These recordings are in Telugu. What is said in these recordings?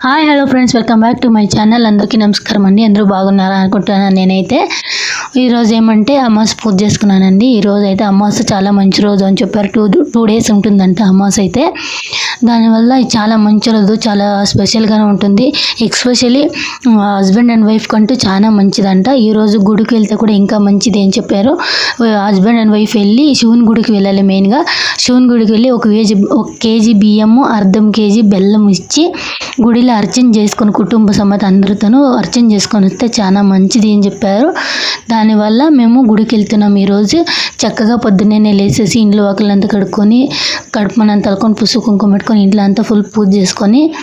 Hi hello friends welcome back to my channel అందరికీ నమస్కారం అండి అందరూ బాగున్నారా అనుకుంటున్నాను నేనైతే ఈరోజు ఏమంటే అమాస పూజ చేసుకున్నానండి. ఈరోజు అయితే అమాస చాలా మంచి రోజు అని చెప్పారు. టూ టూ డేస్ ఉంటుందంట అమాస అయితే. దానివల్ల చాలా మంచి రోజు చాలా స్పెషల్గానే ఉంటుంది. ఎక్స్పెషలీ హస్బెండ్ అండ్ వైఫ్ కంటూ చాలా మంచిదంట. ఈరోజు గుడికి వెళ్తే కూడా ఇంకా మంచిది అని చెప్పారు. హస్బెండ్ అండ్ వైఫ్ వెళ్ళి శివుని గుడికి వెళ్ళాలి మెయిన్గా శివుని గుడికి వెళ్ళి ఒక కేజీ ఒక కేజీ బియ్యము అర్ధం కేజీ బెల్లం ఇచ్చి గుడిలో అర్చన చేసుకొని కుటుంబ సమేత అందరితోనూ అర్చన చేసుకొని వస్తే చాలా మంచిది అని చెప్పారు. దానివల్ల మేము గుడికి వెళ్తున్నాం ఈరోజు. చక్కగా పొద్దున్నే లేచేసి ఇంట్లో ఒకళ్ళంతా కడుక్కొని కడుపునంత తలుకొని పుసుకు కుంకుమ పెట్టుకొని ఇంట్లో అంతా ఫుల్ పూజ చేసుకొని ఆ,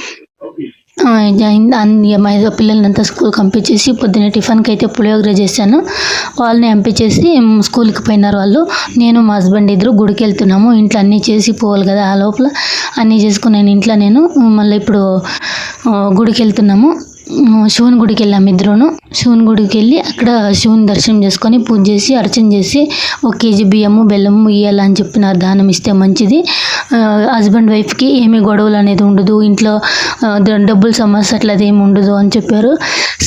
ఇక ఇన్- అన్- ఇక మా ఇద్దరు పిల్లల్నంతా స్కూల్కి పంపించేసి పొద్దున్న టిఫిన్కి అయితే పులిహోర చేశాను. వాళ్ళని పంపించేసి స్కూల్కి పోయినారు వాళ్ళు. నేను మా హస్బెండ్ ఇద్దరు గుడికి వెళ్తున్నాము ఇంట్లో అన్నీ చేసి పోవాలి కదా ఆ లోపల. అన్నీ చేసుకున్నాను ఇంట్లో నేను మళ్ళీ ఇప్పుడు గుడికి వెళ్తున్నాము శివుని గుడికి వెళ్ళాము ఇద్దరును. శివుని గుడికి వెళ్ళి అక్కడ శివుని దర్శనం చేసుకొని పూజ చేసి అర్చన చేసి ఒక కేజీ బియ్యము బెల్లము ఇవ్వాలని చెప్పినారు దానం ఇస్తే మంచిది. హస్బెండ్ వైఫ్కి ఏమీ గొడవలు అనేది ఉండదు. ఇంట్లో డబ్బులు సమస్య అట్లా ఏమి ఉండదు అని చెప్పారు.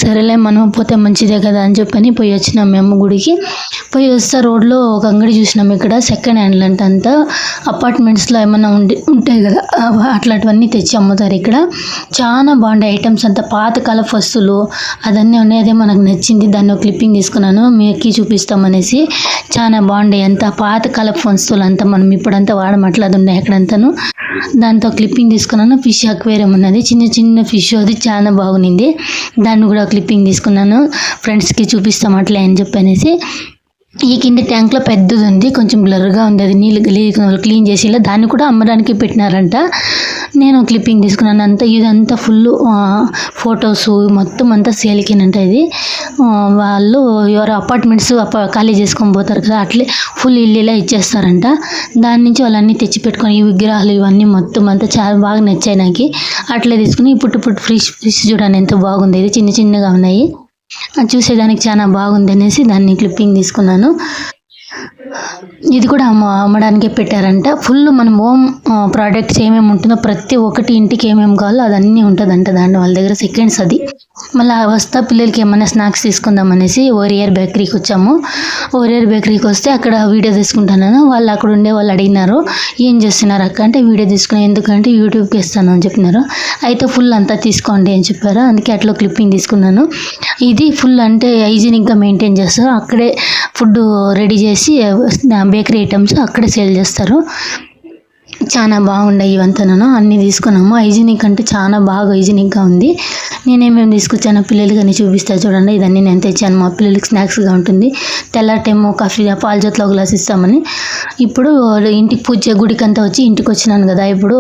సరేలే మనం పోతే మంచిదే కదా అని చెప్పని పోయి వచ్చినాం మేము గుడికి. పోయి వస్తే రోడ్లో ఒక అంగడి చూసినాం ఇక్కడ సెకండ్ హ్యాండ్ అంటే అంతా. అపార్ట్మెంట్స్లో ఏమైనా ఉండి ఉంటాయి కదా అట్లాంటివన్నీ తెచ్చి అమ్ముతారు ఇక్కడ. చాలా బాగుండే ఐటమ్స్ అంతా పాతకాల వస్తువులు అదన్నీ ఉన్నాయి మనకు నచ్చింది. దాన్ని ఒక క్లిప్పింగ్ తీసుకున్నాను. మీకు చూపిస్తామనేసి చాలా బాగుండేది అంత పాత పాతకాల వస్తువులు అంతా మనం ఇప్పుడంతా వాడమట్లా అది ఉన్నాయి ఎక్కడంతాను దాంతో క్లిప్పింగ్ తీసుకున్నాను. ఫిష్ అక్వేరియం ఉన్నది. చిన్న చిన్న ఫిష్ అది చాలా బాగుంది దాన్ని కూడా క్లిప్పింగ్ తీసుకున్నాను. ఫ్రెండ్స్కి చూపిస్తాం అట్లే అని చెప్పనేసి ఈ కింది ట్యాంక్లో పెద్దది ఉంది కొంచెం బ్లర్గా ఉంది. అది నీళ్ళు క్లీన్ చేసి ఇలా దాన్ని కూడా అమ్మడానికి పెట్టినారంట. నేను క్లిప్పింగ్ తీసుకున్నాను. అంతా ఇదంతా ఫుల్ ఫొటోస్ మొత్తం అంతా సేల్కినంట ఇది. వాళ్ళు ఎవరు అపార్ట్మెంట్స్ ఖాళీ చేసుకొని పోతారు కదా అట్లే ఫుల్ ఇల్లు ఇలా ఇచ్చేస్తారంట. దాని నుంచి వాళ్ళన్నీ తెచ్చి పెట్టుకొని ఈ విగ్రహాలు ఇవన్నీ మొత్తం అంతా చాలా బాగా నచ్చాయి నాకు. అట్లే తీసుకుని ఇప్పుడు పుట్టు ఫ్రిష్ ఫ్రిష్ చూడండి ఎంత బాగుంది. ఇది చిన్న చిన్నగా ఉన్నాయి. చూసేదానికి చాలా బాగుంది అనేసి దాన్ని క్లిప్పింగ్ తీసుకున్నాను. ఇది కూడా అమ్మ అమ్మడానికే పెట్టారంట. ఫుల్ మనం హోమ్ ప్రోడక్ట్స్ ఏమేమి ఉంటుందో ప్రతి ఒక్కటి ఇంటికి ఏమేమి కావాలో అదన్నీ ఉంటుందంట దాంట్లో. వాళ్ళ దగ్గర సెకండ్స్ అది. మళ్ళీ వస్తా పిల్లలకి ఏమైనా స్నాక్స్ తీసుకుందాం అనేసి ఓరియర్ బేకరీకి వచ్చాము. ఓరియర్ బేకరీకి వస్తే అక్కడ వీడియో తీసుకుంటున్నాను వాళ్ళు అక్కడ ఉండే వాళ్ళు అడిగినారు. ఏం చేస్తున్నారు అక్క అంటే వీడియో తీసుకుని ఎందుకంటే యూట్యూబ్కి ఇస్తాను అని చెప్పినారు. అయితే ఫుల్ అంతా తీసుకోండి అని చెప్పారు. అందుకే అట్లా క్లిప్పింగ్ తీసుకున్నాను. ఇది ఫుల్ అంటే హైజీనిక్గా మెయింటైన్ చేస్తారు. అక్కడే ఫుడ్ రెడీ చేసి బేకరీ ఐటమ్స్ అక్కడే సేల్ చేస్తారు. చాలా బాగున్నాయి ఇవంతాను అన్నీ తీసుకున్నాము. హైజీనిక్ అంటే చాలా బాగా హైజీనిక్గా ఉంది. నేనేమేమి తీసుకొచ్చానో పిల్లలకి అన్ని చూపిస్తా చూడండి. ఇదన్నీ నేను తెచ్చాను. మా పిల్లలకి స్నాక్స్గా ఉంటుంది. తెల్లటేమో కాఫీ పాల జతలో గ్లాస్ ఇస్తామని. ఇప్పుడు ఇంటికి పూజ గుడికంతా గుడికి అంతా వచ్చి ఇంటికి వచ్చినాను కదా. ఇప్పుడు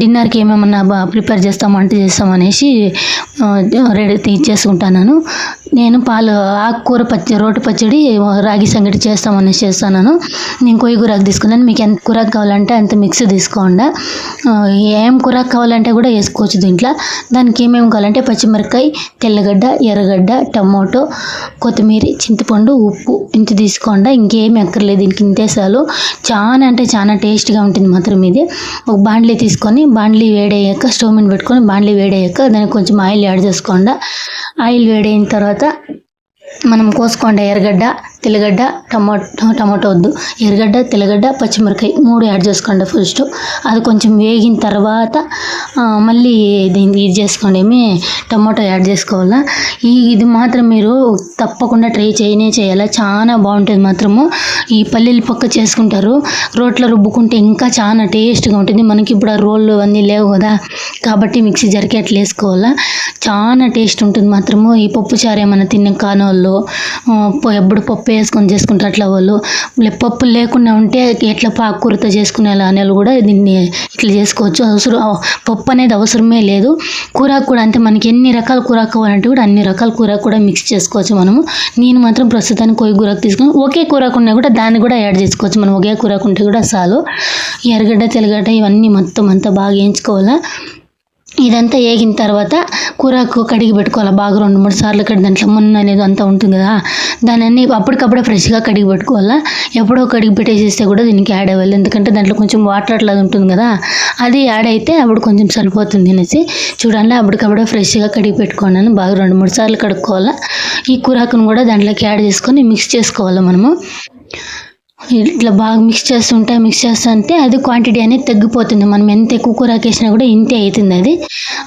డిన్నర్కి ఏమేమన్నా ప్రిపేర్ చేస్తాం వంట చేస్తాం అనేసి రెడీ ఇచ్చేసుకుంటాను నేను పాలు ఆకుకూర పచ్చ రోటి పచ్చడి రాగి సంగటి చేస్తామని చేస్తున్నాను నేను కొయ్యి కూరకు తీసుకున్నాను. మీకు ఎంత కూరకు కావాలంటే అంత మిక్స్ తీసుకోండి. ఏం కూరకు కావాలంటే కూడా వేసుకోవచ్చు దీంట్లో. దానికి ఏమేమి కావాలంటే పచ్చిమిరకాయ తెల్లగడ్డ ఎర్రగడ్డ టమోటో కొత్తిమీర చింతపండు ఉప్పు ఇంత తీసుకోండి. ఇంకేమి అక్కర్లేదు. దీనికి ఇంతే చాలు. చాలా అంటే చాలా టేస్ట్గా ఉంటుంది మాత్రం ఇది. ఒక బాండ్లీ తీసుకొని బాండ్లీ వేడయ్యాక స్టవ్ మీద పెట్టుకొని బాండ్లీ వేడయ్యాక దానికి కొంచెం ఆయిల్ యాడ్ చేసుకోండి. ఆయిల్ వేడైన తర్వాత మనం కోసుకోండి ఎర్రగడ్డ. తెల్లగడ్డ టమాటో టమాటో వద్దు. ఎర్రగడ్డ తెల్లగడ్డ పచ్చిమిరకాయ మూడు యాడ్ చేసుకోండి ఫస్ట్. అది కొంచెం వేగిన తర్వాత మళ్ళీ దీన్ని ఇది చేసుకోండి. ఏమి? టమాటో యాడ్ చేసుకోవాలా? ఈ ఇది మాత్రం మీరు తప్పకుండా ట్రై చేయనే చేయాలా? చాలా బాగుంటుంది మాత్రము. ఈ పల్లీలు పక్క చేసుకుంటారు. రోట్లో రుబ్బుకుంటే ఇంకా చాలా టేస్ట్గా ఉంటుంది. మనకి ఇప్పుడు ఆ రోళ్ళు అన్నీ లేవు కదా. కాబట్టి మిక్సీ జరిగే అట్లా వేసుకోవాలా? చాలా టేస్ట్ ఉంటుంది మాత్రము. ఈ పప్పు చారు ఏమైనా తిన్న కానోళ్ళు ఎప్పుడు పప్పు వేసుకొని చేసుకుంటారు అట్లా వాళ్ళు. పప్పులు పప్పు లేకుండా ఉంటే ఎట్లా పాకూరతో చేసుకునే అనేలు కూడా దీన్ని ఇట్లా చేసుకోవచ్చు. అవసరం పప్పు అనేది అవసరమే లేదు. కూరకు కూడా అంటే మనకి ఎన్ని రకాల కూర కావాలంటే కూడా అన్ని రకాల కూర కూడా మిక్స్ చేసుకోవచ్చు మనము. నేను మాత్రం ప్రస్తుతానికి కొయ్యి కూరకు తీసుకుని ఒకే కూరకు ఉన్నా కూడా దాన్ని కూడా యాడ్ చేసుకోవచ్చు. మనం ఒకే కూరకు ఉంటే కూడా చాలు. ఎర్రగడ్డ తెల్లగడ్డ ఇవన్నీ మొత్తం అంతా బాగా వేయించుకోవాలా. ఇదంతా వేగిన తర్వాత కూరకు కడిగి పెట్టుకోవాలి? బాగా రెండు మూడు సార్లు కడిగి దాంట్లో మున్న అనేది అంతా ఉంటుంది కదా. దాని అన్ని అప్పటికప్పుడే ఫ్రెష్గా కడిగి పెట్టుకోవాలా? ఎప్పుడో కడిగి పెట్టేసేస్తే కూడా దీనికి యాడ్ అవ్వాలి ఎందుకంటే దాంట్లో కొంచెం వాటర్ అట్లా ఉంటుంది కదా. అది యాడ్ అయితే అప్పుడు కొంచెం సరిపోతుంది అనేసి చూడండి అప్పటికప్పుడే ఫ్రెష్గా కడిగి పెట్టుకున్నాను బాగా రెండు మూడు సార్లు కడుక్కోవాలా? ఈ కూరాకును కూడా దాంట్లోకి యాడ్ చేసుకొని మిక్స్ చేసుకోవాలి మనము? ఇట్లా బాగా మిక్స్ చేస్తుంటే మిక్స్ చేస్తుంటే అది క్వాంటిటీ అనేది తగ్గిపోతుంది. మనం ఎంత ఎక్కువ కూరకు వేసినా కూడా ఇంతే అవుతుంది అది.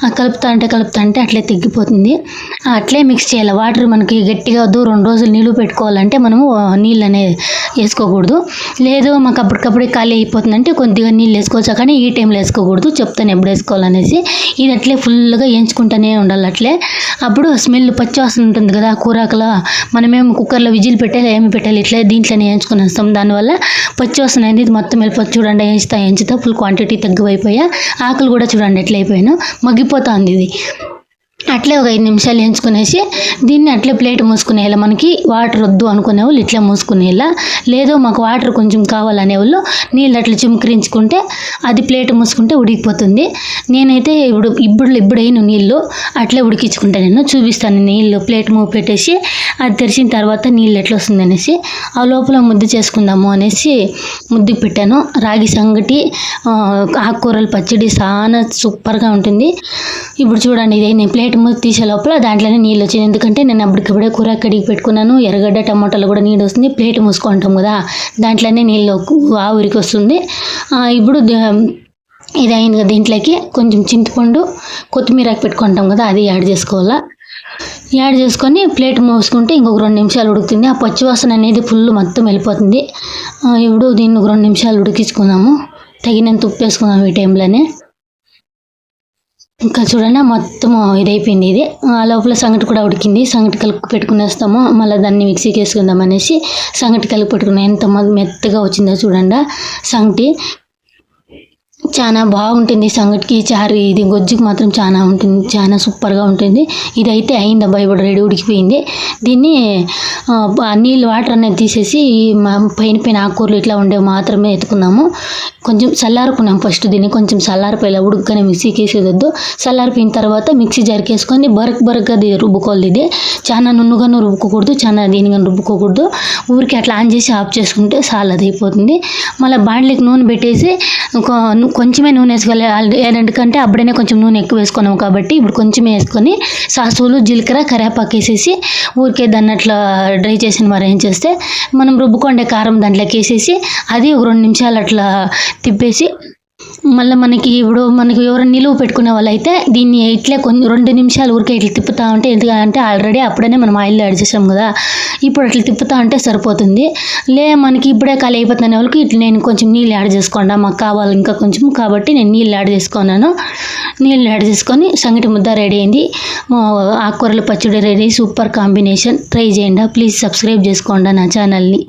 ఆ కలుపుతా అంటే కలుపుతా అంటే అట్లే తగ్గిపోతుంది. అట్లే మిక్స్ చేయాలి. వాటర్ మనకి గట్టిగా వద్దు. రెండు రోజులు నీళ్ళు పెట్టుకోవాలంటే మనము నీళ్ళు అనేది వేసుకోకూడదు. లేదు మాకు అప్పటికప్పుడే ఖాళీ అయిపోతుందంటే కొద్దిగా నీళ్ళు వేసుకోవచ్చు. కానీ ఈ టైంలో వేసుకోకూడదు. చెప్తాను ఎప్పుడు వేసుకోవాలనేసి. ఇది అట్లే ఫుల్గా వేయించుకుంటూనే ఉండాలి అట్లే. అప్పుడు స్మెల్ పచ్చివాసన ఉంటుంది కదా కూరాకలో. కూరాకులో కుక్కర్లో విజిల్ పెట్టాలి ఏమి పెట్టాలి ఇట్లా దీంట్లోనే వేయించుకొని వస్తాం. దానివల్ల పచ్చి వస్తున్నాయి ఇది మొత్తం వెళ్ళిపోతుంది. చూడండి ఎంచుతా ఎంచుతా ఫుల్ క్వాంటిటీ తగ్గిపోయిపోయా ఆకులు కూడా చూడండి ఎట్లా అయిపోయాను మగ్గిపోతుంది ఇది. అట్లే ఒక ఐదు నిమిషాలు వేయించుకునేసి దీన్ని అట్లే ప్లేట్ మూసుకునేలా మనకి వాటర్ వద్దు అనుకునే వాళ్ళు ఇట్లా మూసుకునేలా. లేదు మాకు వాటర్ కొంచెం కావాలనే వాళ్ళు నీళ్ళు అట్లా చిమ్కరించుకుంటే అది ప్లేట్ మూసుకుంటే ఉడికిపోతుంది. నేనైతే ఇప్పుడు ఇప్పుడు ఇప్పుడు అయిన నీళ్ళు అట్లే ఉడికించుకుంటా నేను చూపిస్తాను నీళ్ళు ప్లేట్ మూవ్ పెట్టేసి అది తెరిచిన తర్వాత నీళ్ళు ఎట్లా వస్తుంది అనేసి ఆ లోపల ముద్ద చేసుకుందాము అనేసి ముద్దుకు పెట్టాను. రాగి సంగటి ఆకుకూరలు పచ్చడి చాలా సూపర్గా ఉంటుంది. ఇప్పుడు చూడండి ఇదే నేను ప్లేట్ మూత తీసే లోపల దాంట్లోనే నీళ్ళు వచ్చింది ఎందుకంటే నేను అప్పటికప్పుడే కూర కడిగి పెట్టుకున్నాను. ఎర్రగడ్డ టమాటాలు కూడా నీళ్ళు వస్తుంది. ప్లేట్ మూసుకుంటాం కదా దాంట్లోనే నీళ్ళు ఆవిరికి వస్తుంది. ఇప్పుడు ఇది అయింది కదా దీంట్లోకి. కొంచెం చింతపండు కొత్తిమీర పెట్టుకుంటాం కదా అది యాడ్ చేసుకోవాలా? యాడ్ చేసుకొని ప్లేట్ మూసుకుంటే ఇంకొక రెండు నిమిషాలు ఉడుకుతుంది. ఆ పచ్చి వాసన అనేది ఫుల్ మొత్తం వెళ్ళిపోతుంది. ఇప్పుడు దీన్ని ఒక రెండు నిమిషాలు ఉడికించుకుందాము. తగినంత ఉప్పు వేసుకుందాం ఈ టైంలోనే. ఇంకా చూడండి మొత్తం ఇదైపోయింది ఇది. ఆ లోపల సంగటి కూడా ఉడికింది. సంగటి కలుపు పెట్టుకునేస్తాము. మళ్ళీ దాన్ని మిక్సీకి వేసుకుందాం అనేసి సంగటి కలుపు పెట్టుకున్నాం. ఎంత మెత్తగా వచ్చిందో చూడండి. సంగటి చాలా బాగుంటుంది సంగటికి. చారు ఇది గొజ్జుకి మాత్రం చాలా ఉంటుంది చాలా సూపర్గా ఉంటుంది. ఇదైతే అయిందబ్బా ఇప్పుడు రెడీ ఉడికిపోయింది. దీన్ని నీళ్ళు వాటర్ అనేది తీసేసి మా- పైన పైన ఆకుకూరలు ఇట్లా ఉండేవి మాత్రమే ఎత్తుకున్నాము. కొంచెం చల్లారుకున్నాం ఫస్ట్ దీన్ని. కొంచెం చల్లారిపోయేలా ఉడుకనే మిక్సీకి వేసేదొద్దు చల్లారిపోయిన తర్వాత మిక్సీ జరికేసుకొని బరక్ బరక్ అది రుబ్బుకోవాలి ఇది. చాలా నున్నుగాను రుబ్బుకోకూడదు చాలా దీనిగా రుబ్బుకోకూడదు. ఊరికి అట్లా ఆన్ చేసి ఆఫ్ చేసుకుంటే చాలా అది అయిపోతుంది మళ్ళీ బాండ్లీకి నూనె పెట్టేసి ఒక కొంచెమే నూనె వేసుకోవాలి. ఎందుకంటే అప్పుడైనా కొంచెం నూనె ఎక్కువ వేసుకున్నాం కాబట్టి ఇప్పుడు కొంచెమే వేసుకొని సాసులు జీలకర్ర కరివేపాకు వేసేసి ఊరికే దాన్ని అట్లా డ్రై చేసిన మరి ఏం చేస్తే మనం రుబ్బుకొండే కారం దాంట్లోకి వేసేసి అది ఒక రెండు నిమిషాలు అట్లా తిప్పేసి మళ్ళీ మనకి ఇప్పుడు మనకి ఎవరైనా నిలువ పెట్టుకునే వాళ్ళు అయితే దీన్ని ఇట్లే కొన్ని రెండు నిమిషాలు ఊరికే ఇట్లా తిప్పుతా ఉంటే ఎందుకంటే ఆల్రెడీ అప్పుడనే మనం ఆయిల్ యాడ్ చేసాం కదా ఇప్పుడు అట్లా తిప్పుతా ఉంటే సరిపోతుంది. లే మనకి ఇప్పుడే ఖాళీ అయిపోతున్న వాళ్ళకి ఇట్లా నేను కొంచెం నీళ్ళు యాడ్ చేసుకోండి మాకు కావాలి ఇంకా కొంచెం కాబట్టి నేను నీళ్ళు యాడ్ చేసుకున్నాను. నీళ్ళు యాడ్ చేసుకొని సంగటి ముద్ద రెడీ అయింది. ఆకుకూరలు ఆకుకూరల పచ్చడి రెడీ సూపర్ కాంబినేషన్. ట్రై చేయండి ప్లీజ్ సబ్స్క్రైబ్ చేసుకోండి నా ఛానల్ని.